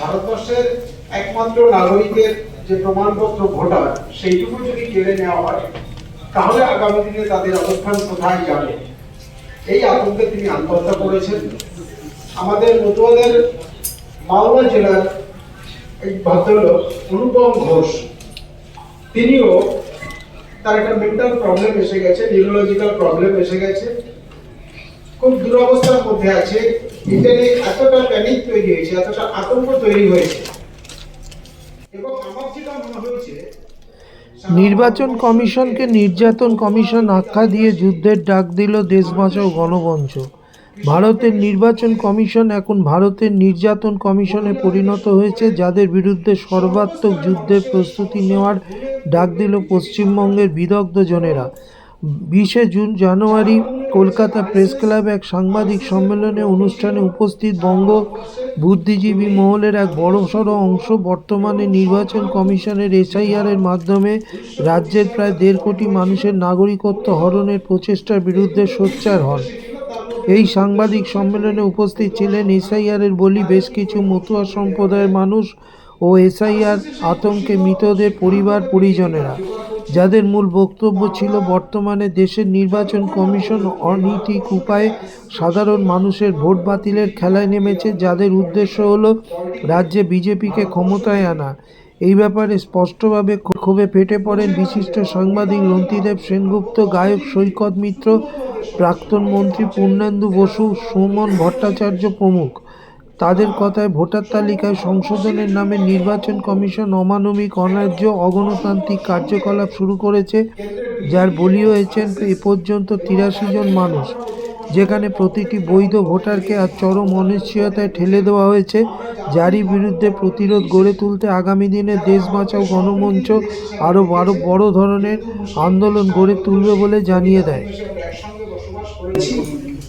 ভারতবর্ষের একমাত্র নাগরিকের যে প্রমাণপত্র ভোটার, সেইটুকু যদি কেড়ে নেওয়া হয়, তাহলে আগামী দিনে তাদের অবস্থান কোথায় যাবে? এই আতঙ্কে তিনি আত্মহত্যা করেছেন। আমাদের মতুয়াদের মালদা জেলার এই ভদ্রলোক অনুপম ঘোষ, তিনিও তার একটা মেন্টাল প্রবলেম এসে গেছে নিউরোলজিক্যাল প্রবলেম এসে গেছে। খুব দুরবস্থার মধ্যে আছে। এটা নিয়ে এতটা প্যানিক তৈরি হয়েছে এতটা আতঙ্ক তৈরি হয়েছে। এবং আমার যেটা মনে হয়েছে নির্বাচন কমিশনকে নির্যাতন কমিশন আখ্যা দিয়ে যুদ্ধের ডাক দিল দেশ বাঁচাও গণমঞ্চ। ভারতের নির্বাচন কমিশন এখন ভারতের নির্যাতন কমিশনে পরিণত হয়েছে যাদের বিরুদ্ধে সর্বাত্মক যুদ্ধের প্রস্তুতি নেওয়ার ডাক দিল পশ্চিমবঙ্গের বিদগ্ধ জনেরা। বিশে জুন জানুয়ারি কলকাতা প্রেস ক্লাবে এক সাংবাদিক সম্মেলনে অনুষ্ঠানে উপস্থিত বঙ্গ বুদ্ধিজীবী মহলের এক বড়সড় অংশ বর্তমানে নির্বাচন কমিশনের এসআইআরের মাধ্যমে রাজ্যের প্রায় দেড় কোটি মানুষের নাগরিকত্ব হরণের প্রচেষ্টার বিরুদ্ধে সোচ্চার হন। এই সাংবাদিক সম্মেলনে উপস্থিত ছিলেন এসআইআরের বলি বেশ কিছু মতুয়া সম্প্রদায়ের মানুষ ও এসআইআর আতঙ্কে মৃতদের পরিবার পরিজনেরা। যাদের মূল বক্তব্য ছিল বর্তমানে দেশের নির্বাচন কমিশন অনৈতিক উপায়ে সাধারণ মানুষের ভোট বাতিলের খেলায় নেমেছে, যাদের উদ্দেশ্য হলো রাজ্যে বিজেপিকে ক্ষমতায় আনা। এই ব্যাপারে স্পষ্টভাবে ক্ষোভে ফেটে পড়েন বিশিষ্ট সাংবাদিক রন্তিদেব সেনগুপ্ত, গায়ক সৈকত মিত্র, প্রাক্তন মন্ত্রী পূর্ণেন্দু বসু, সুমন ভট্টাচার্য প্রমুখ। তাদের কথায় ভোটার তালিকায় সংশোধনের নামে নির্বাচন কমিশন অমানবিক, অন্যায্য, অগণতান্ত্রিক কার্যকলাপ শুরু করেছে, যার বলি হয়েছেন এ পর্যন্ত তিরাশি জন মানুষ। যেখানে প্রতিটি বৈধ ভোটারকে আর চরম অনিশ্চয়তায় ঠেলে দেওয়া হয়েছে। যারই বিরুদ্ধে প্রতিরোধ গড়ে তুলতে আগামী দিনে দেশ বাঁচাও গণমঞ্চ আরও আরও বড় ধরনের আন্দোলন গড়ে তুলবে বলে জানিয়ে দেয়।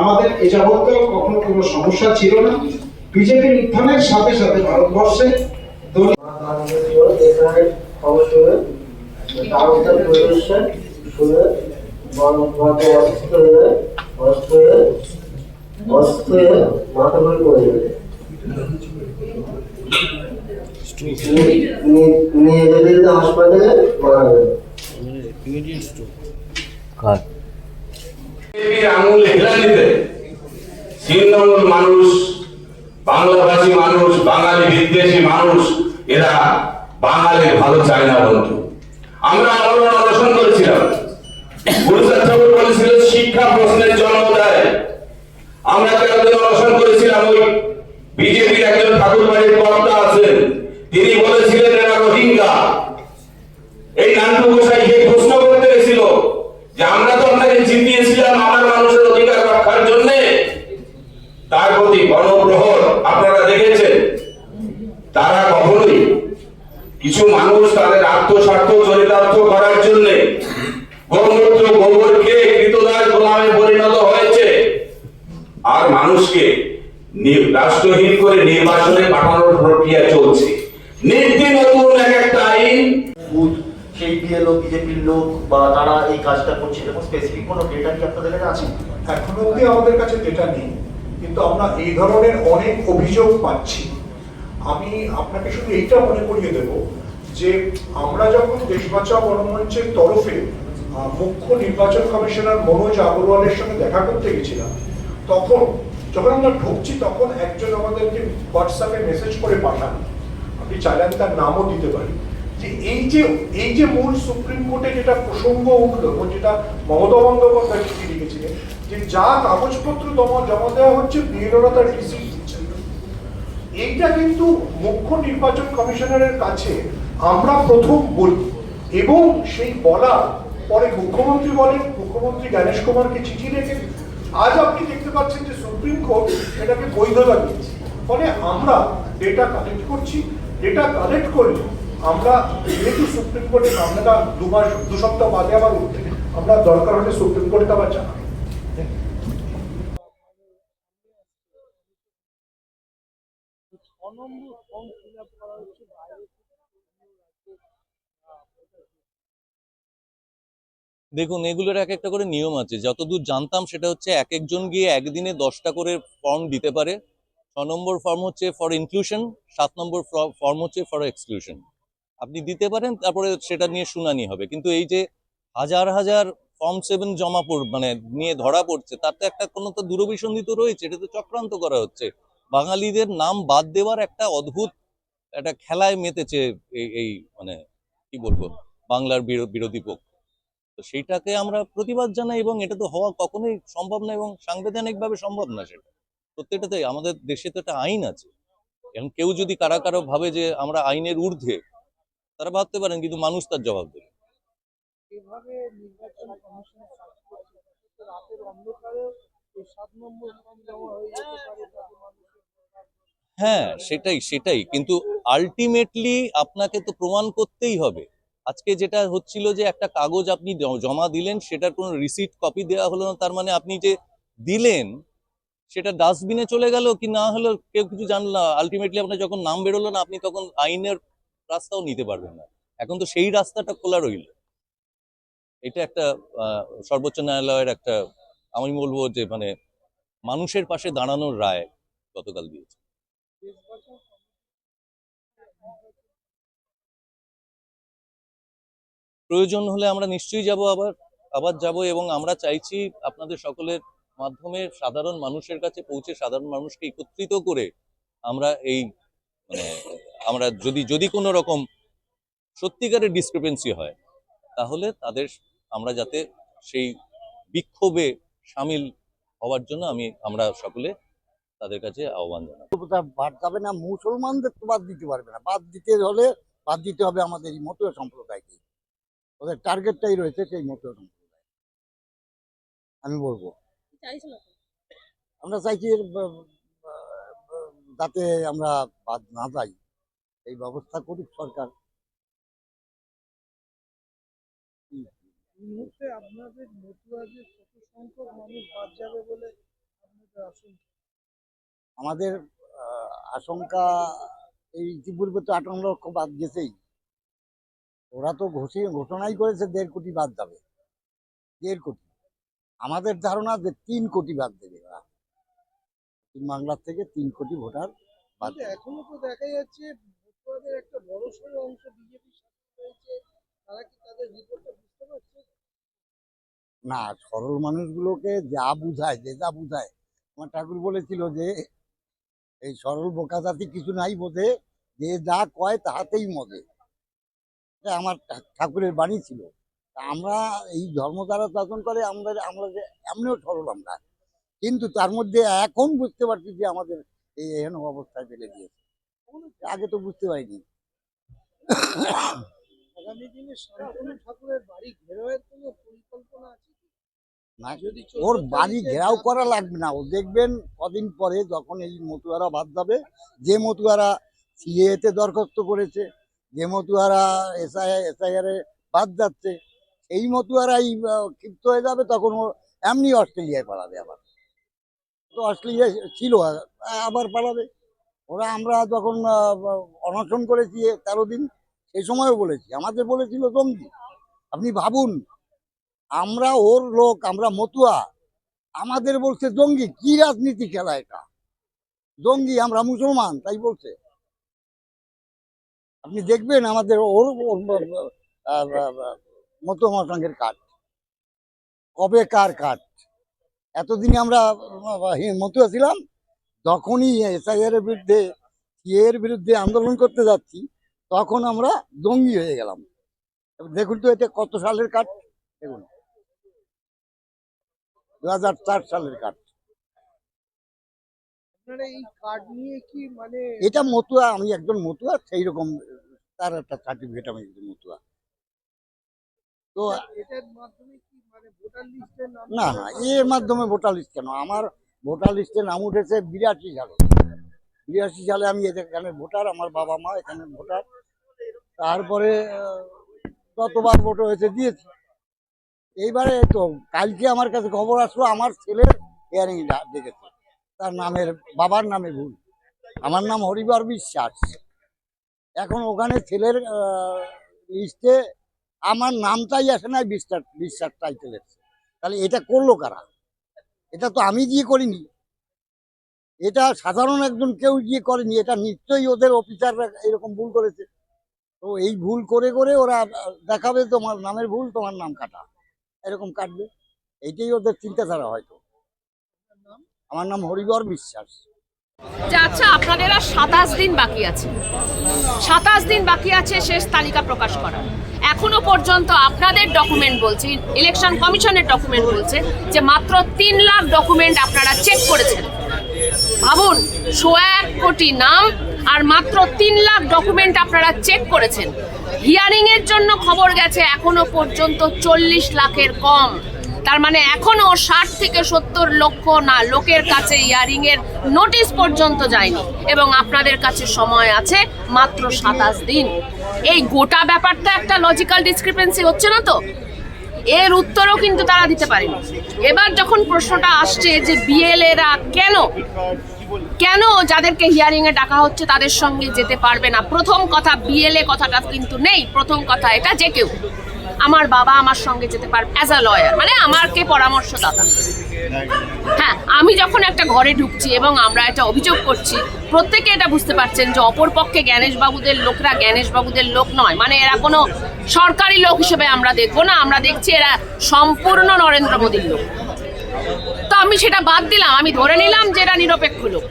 আমাদের এ যাবতীয় কখনো কোনো সমস্যা ছিল না। বিজেপি উত্থানের সাথে সাথে ভারতবর্ষে নিয়ে- যেতে হাসপাতালে মারা যাবে বিজেপির আঙুল হেলানিতে তৃণমূল মানুষ বাংলাভাষী মানুষ, বাঙালি বিদ্বেষী মানুষ, এরা বাঙালির ভালো চায় না বন্ধু। আমরা আন্দোলন অনশন করেছিলাম। ঠাকুর বলেছিল, শিক্ষা প্রশ্নের জন্ম দেয়। আমরা অনশন করেছিলাম, ওই বিজেপির একজন ঠাকুর বাড়ির কর্তা আছেন, তিনি বলেছিলেন, এরা রোহিঙ্গা। এই নান্টু প্রশ্ন করতে গেছিল যে, আমরা তো আপনাকে জিতিয়েছিলাম আমার মানুষের অধিকার রক্ষার জন্য। তার প্রতি গণপ্রহর আপনারা দেখেছেন তারা কখনোই কিছু মানুষ তাদের আত্মস্বার্থ চরিতার্থ করার জন্য গোমূত্র গোবরকে কৃতদাস গোলামে পরিণত হয়েছে। আর মানুষকে রাষ্ট্রহীন করে নির্বাচনে পাঠানোর প্রক্রিয়া চলছে। নিত্য নতুন এক একটা আইন। সেই বিএলও বিজেপির লোক বা তারা এই কাজটা করছে এরকম স্পেসিফিক কোনো ডেটা কি আপনাদের কাছে আছে? এখনও অবধি আমাদের কাছে ডেটা নেই। কিন্তু আমরা এই ধরনের অনেক অভিযোগ পাচ্ছি। আমি আপনাকে শুধু এইটা মনে করিয়ে দেব যে আমরা যখন দেশ বাঁচাও গণমঞ্চের তরফে মুখ্য নির্বাচন কমিশনার মনোজ আগরওয়ালের সঙ্গে দেখা করতে গেছিলাম, তখন যখন আমরা ঢুকছি, তখন একজন আমাদেরকে হোয়াটসঅ্যাপে মেসেজ করে পাঠান। আপনি চাইলে আমি তার নামও দিতে পারি। যে এই যে এই যে মূল সুপ্রিম কোর্টে যেটা প্রসঙ্গ উঠল যেটা মমতা বন্দ্যোপাধ্যায় চিঠি লিখেছিলেন, যে যা কাগজপত্র জমা দেওয়া হচ্ছে বিএলওরা রিসিভ দিচ্ছে। এইটা কিন্তু মুখ্য নির্বাচন কমিশনারের কাছে আমরা প্রথম বলি। এবং সেই বলা পরে মুখ্যমন্ত্রী বলেন, মুখ্যমন্ত্রী জ্ঞানেশ কুমারকে চিঠি লেখেন। আজ আপনি দেখতে পাচ্ছেন যে সুপ্রিম কোর্ট এটাকে বৈধতা দিয়েছে। ফলে আমরা ডেটা কালেক্ট করছি। ডেটা কালেক্ট করলে আমরা যেহেতু সুপ্রিম কোর্টে মামলাটা দু মাস, দু সপ্তাহ বাদে আবার উঠবে, আমরা দরকার হলে সুপ্রিম কোর্টে আবার জানাব। দেখুন, এগুলোর এক একটা করে নিয়ম আছে। যতদূর জানতাম সেটা হচ্ছে এক একজন গিয়ে একদিনে দশটা করে ফর্ম দিতে পারে। ছ নম্বর ফর্ম হচ্ছে ফর ইনক্লুশন সাত নম্বর ফর্ম হচ্ছে ফর এক্সক্লুশন আপনি দিতে পারেন, তারপরে সেটা নিয়ে শুনানি হবে। কিন্তু এই যে হাজার হাজার ফর্ম সেভেন জমা পড় মানে নিয়ে ধরা পড়ছে, তার তো একটা কোনো তো দূরভিসন্ধি তো রয়েছে, এটা তো চক্রান্ত করা হচ্ছে। বাঙালিদের নাম বাদ দেওয়ার একটা অদ্ভুত একটা খেলায় মেতেছে এই এই মানে কি বলব, বাংলার বিরো- বিরোধী পক্ষ। তো সেইটাকে আমরা প্রতিবাদ জানাই এবং এটা তো হওয়া কখনোই সম্ভব না এবং সাংবিধানিকভাবে সম্ভব না সেটা। প্রত্যেকটাতে আমাদের দেশে তো একটা আইন আছে। এখন কেউ যদি কারা কারও ভাবে যে আমরা আইনের ঊর্ধ্বে তারা ভাবতে পারেন কিন্তু মানুষ তার জবাব দেবে। হয়ে সেটাই সেটাই। কিন্তু আলটিমেটলি আপনাকে তো প্রমাণ করতেই হবে। আজকে যেটা হচ্ছিল যে একটা কাগজ আপনি জমা দিলেন সেটার কোনো রিসিট কপি দেওয়া হলো না তার মানে আপনি যে দিলেন সেটা ডাস্টবিনে চলে গেল কি না হলো কেউ কিছু জানলো আলটিমেটলি আপনার যখন নাম বেরোলো না আপনি তখন আইনের রাস্তাও নিতে পারবেন না। এখন তো সেই রাস্তাটা খোলা রইল। এটা একটা সর্বোচ্চ ন্যায়ালয়ের একটা, আমি বলব যে মানে মানুষের পাশে দাঁড়ানোর রায় গতকাল দিয়েছে। প্রয়োজন হলে আমরা নিশ্চয়ই যাব আবার আবার যাব এবং আমরা চাইছি আপনাদের সকলের মাধ্যমে সাধারণ মানুষের কাছে পৌঁছে সাধারণ মানুষকে একত্রিত করে আমরা এই মানে আমরা যদি যদি কোনো রকম সত্যিকারের ডিসক্রিপেন্সি হয় তাহলে তাদের আমরা যাতে সেই বিক্ষোভে সামিল হওয়ার জন্য আমি আমরা সকলে তাদের কাছে আহ্বান জানাই বাদ যাবে না মুসলমানদের তো বাদ দিতে পারবে না। বাদ দিতে হলে বাদ দিতে হবে আমাদের এই মতো সম্প্রদায়কে। ওদের টার্গেটটাই রয়েছে সেই মতো সম্প্রদায় আমি বলব। আমরা চাইছি যাতে আমরা বাদ না যাই। এই ব্যবস্থা করুক সরকার। মুহূর্তে আপনাদের মতুয়া কত সংখ্যক মানুষ বাদ যাবে বলে আপনাদের আশঙ্কা? আমাদের আশঙ্কা এই ইতিপূর্বে তো আটান্ন লক্ষ বাদ গেছেই। ওরা তো ঘোষি ঘোষণাই করেছে দেড় কোটি বাদ যাবে। দেড় কোটি। আমাদের ধারণা যে তিন কোটি বাদ দেবে ওরা। বাংলার থেকে তিন কোটি ভোটার বাদ। এখনও তো দেখা যাচ্ছে না, সরল মানুষগুলোকে যা বুঝায়, যে যা বুঝায়, আমার ঠাকুর বলেছিল যে, এই সরল বোকা জাতি কিছু নাই বোধে, যে যা কয় তাহাতেই মজে। আমার ঠাকুরের বাণী ছিল। আমরা এই ধর্ম দ্বারা শাসন করে আমাদের আমরা যে, এমনিও সরল আমরা। কিন্তু তার মধ্যে এখন বুঝতে পারছি যে আমাদের এই এহেন অবস্থায় ফেলে দিয়েছে। আগে তো বুঝতে পারিনি। আগামী দিনে শান্তনু ঠাকুরের বাড়ি ঘেরাওয়ের কোনো পরিকল্পনা আছে কি? না যদি ওর বাড়ি ঘেরাও করা লাগবে না। ও দেখবেন কদিন পরে যখন এই মতুয়ারা বাদ যাবে যে মতুয়ারা সিএতে দরখাস্ত করেছে যে মতুয়ারা এসআই এসআইআর বাদ যাচ্ছে এই মতুয়ারাই ক্ষিপ্ত হয়ে যাবে তখন ও এমনি অস্ট্রেলিয়ায় পালাবে আবার। তো অস্ট্রেলিয়ায় ছিল আবার পালাবে। ওরা আমরা যখন অনশন করেছি তেরো দিন, সেই সময়ও বলেছি। আমাদের বলেছিল জঙ্গি। আপনি ভাবুন, আমরা ওর লোক, আমরা মতুয়া। আমাদের বলছে জঙ্গি, কি রাজনীতি খেলা এটা? জঙ্গি, আমরা মুসলমান, তাই বলছে। আপনি দেখবেন আমাদের ওর মতুয়া সঙ্গের কাজ। কবে কার কাজ? এতদিনে আমরা মতুয়া ছিলাম যখনই এসআইআর এর বিরুদ্ধে এর বিরুদ্ধে আন্দোলন করতে যাচ্ছি তখন আমরা জঙ্গি হয়ে গেলাম। দেখুন তো এটা কত সালের কাজ দেখুন। দু হাজার চার সালের কাজ আপনারা এই কার্ড নিয়ে কি মানে এটা মতুয়া আমি একজন মতুয়া সেই রকম তার একটা সার্টিফিকেট আমি একজন মতুয়া। তো মানে না না এর মাধ্যমে ভোটার লিস্ট কেন? আমার ভোটার লিস্টে নাম উঠেছে বিরাশি সালে। বিরাশি সালে আমি এখানে ভোটার আমার বাবা মা এখানে ভোটার। তারপরে আহ, যতবার ভোট হয়েছে দিয়েছি। এইবারে তো কালকে আমার কাছে খবর আসলো আমার ছেলের হিয়ারিং দেখেছে। তার নামের বাবার নামে ভুল। আমার নাম হরিবার বিশ্বাস। এখন ওখানে ছেলের লিস্টে আমার নামটাই আসে না বিশ্বাস বিশ্বাস টাইটেল তাহলে এটা করল কারা? এটা তো আমি গিয়ে করিনি। এটা সাধারণ একজন কেউ গিয়ে করেনি এটা নিশ্চয়ই ওদের অফিসাররা এরকম ভুল করেছে। তো এই ভুল করে করে ওরা দেখাবে তোমার নামের ভুল তোমার নাম কাটা। এরকম কাটবে। এইটাই ওদের চিন্তাধারা হয়তো। আমার নাম হরিবর বিশ্বাস। আচ্ছা আপনাদের আর সাতাশ দিন বাকি আছে। সাতাশ দিন বাকি আছে শেষ তালিকা প্রকাশ করার। এখনও পর্যন্ত আপনাদের ডকুমেন্ট বলছে ইলেকশন কমিশনের ডকুমেন্ট বলছে যে মাত্র তিন লাখ ডকুমেন্ট আপনারা চেক করেছেন। ভাবুন, সোয়া এক কোটি নাম আর মাত্র তিন লাখ ডকুমেন্ট আপনারা চেক করেছেন। হিয়ারিং এর জন্য খবর গেছে, এখনও পর্যন্ত চল্লিশ লাখের কম। তার মানে এখনও ষাট থেকে সত্তর লক্ষ না লোকের কাছে হিয়ারিং এর নোটিশ পর্যন্ত যায়নি। এবং আপনাদের কাছে সময় আছে মাত্র সাতাশ দিন। এই গোটা ব্যাপারটা একটা লজিক্যাল ডিসক্রিপেন্সি হচ্ছে না তো? এর উত্তরও কিন্তু তারা দিতে পারেনি। এবার যখন প্রশ্নটা আসছে যে বিএলএরা কেন কেন যাদেরকে হিয়ারিং এ ডাকা হচ্ছে তাদের সঙ্গে যেতে পারবে না? প্রথম কথা বিএলএ কথাটা কিন্তু নেই। প্রথম কথা এটা যে কেউ আমার বাবা আমার সঙ্গে যেতে পারবে অ্যাজ আ লয়ার মানে আমাকে পরামর্শদাতা। হ্যাঁ আমি যখন একটা ঘরে ঢুকছি এবং আমরা এটা অভিযোগ করছি, প্রত্যেকে এটা বুঝতে পারছেন যে অপরপক্ষে পক্ষে জ্ঞানেশ বাবুদের লোকরা জ্ঞানেশ বাবুদের লোক নয়। মানে এরা কোনো সরকারি লোক হিসেবে আমরা দেখব না, আমরা দেখছি এরা সম্পূর্ণ নরেন্দ্র মোদীর লোক। আমি সেটা বাদ দিলাম। আমি ধরে নিলাম যে এরা নিরপেক্ষ লোক।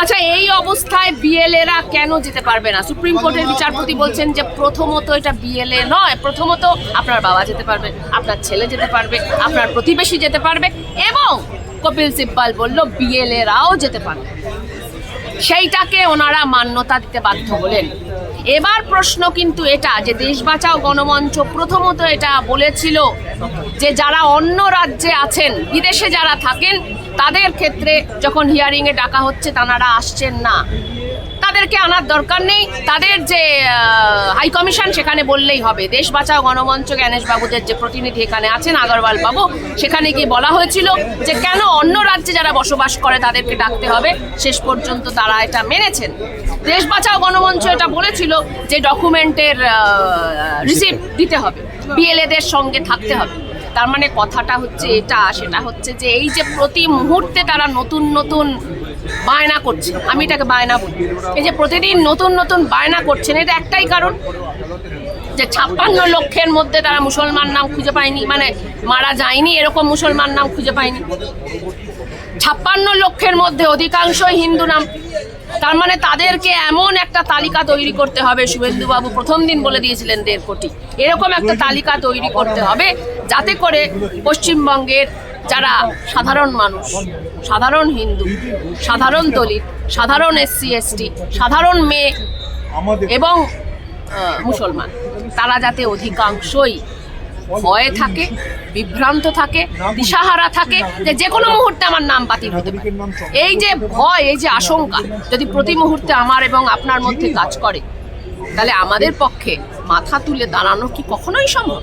আচ্ছা এই অবস্থায় বিএলএরা কেন যেতে পারবে না? সুপ্রিম কোর্টের বিচারপতি বলছেন যে প্রথমত এটা বিএলএ নয়, প্রথমত আপনার বাবা যেতে পারবে, আপনার ছেলে যেতে পারবে, আপনার প্রতিবেশী যেতে পারবে এবং কপিল সিব্বাল বলল বিএলএরাও যেতে পারবে। সেইটাকে ওনারা মান্যতা দিতে বাধ্য হলেন। এবার প্রশ্ন কিন্তু এটা যে দেশ বাঁচাও গণমঞ্চ প্রথমত এটা বলেছিল যে যারা অন্য রাজ্যে আছেন, বিদেশে যারা থাকেন, তাদের ক্ষেত্রে যখন হিয়ারিংয়ে ডাকা হচ্ছে, তাঁরা আসছেন না। তাদেরকে আনার দরকার নেই। তাদের যে হাই কমিশন সেখানে বললেই হবে। দেশ বাঁচাও গণমঞ্চ জ্ঞানেশ বাবুদের যে প্রতিনিধি এখানে আছেন আগরওয়াল বাবু সেখানে গিয়ে বলা হয়েছিল যে কেন অন্য রাজ্যে যারা বসবাস করে তাদেরকে ডাকতে হবে। শেষ পর্যন্ত তারা এটা মেনেছেন। দেশ বাঁচাও গণমঞ্চ এটা বলেছিল যে ডকুমেন্টের রিসিপ্ট দিতে হবে। বিএলএদের সঙ্গে থাকতে হবে। তার মানে কথাটা হচ্ছে এটা সেটা হচ্ছে যে এই যে প্রতি মুহূর্তে তারা নতুন নতুন বায়না করছে। আমি এটাকে বায়না বলি। এই যে প্রতিদিন নতুন নতুন বায়না করছেন, এটা একটাই কারণ যে ছাপ্পান্ন লক্ষের মধ্যে তারা মুসলমান নাম খুঁজে পায়নি মানে মারা যায়নি, এরকম মুসলমান নাম খুঁজে পায়নি। ছাপ্পান্ন লক্ষের মধ্যে অধিকাংশই হিন্দু নাম। তার মানে তাদেরকে এমন একটা তালিকা তৈরি করতে হবে শুভেন্দুবাবু প্রথম দিন বলে দিয়েছিলেন দেড় কোটি। এরকম একটা তালিকা তৈরি করতে হবে, যাতে করে পশ্চিমবঙ্গের যারা সাধারণ মানুষ সাধারণ হিন্দু সাধারণ দলিত সাধারণ এসসি এসটি সাধারণ মেয়ে এবং মুসলমান। তারা যাতে অধিকাংশই ভয়ে থাকে বিভ্রান্ত থাকে দিশাহারা থাকে যে যে কোনো মুহূর্তে আমার নাম বাতিল হতে পারে। এই যে ভয় এই যে আশঙ্কা যদি প্রতি মুহূর্তে আমার এবং আপনার মধ্যে কাজ করে তাহলে আমাদের পক্ষে মাথা তুলে দাঁড়ানো কি কখনোই সম্ভব?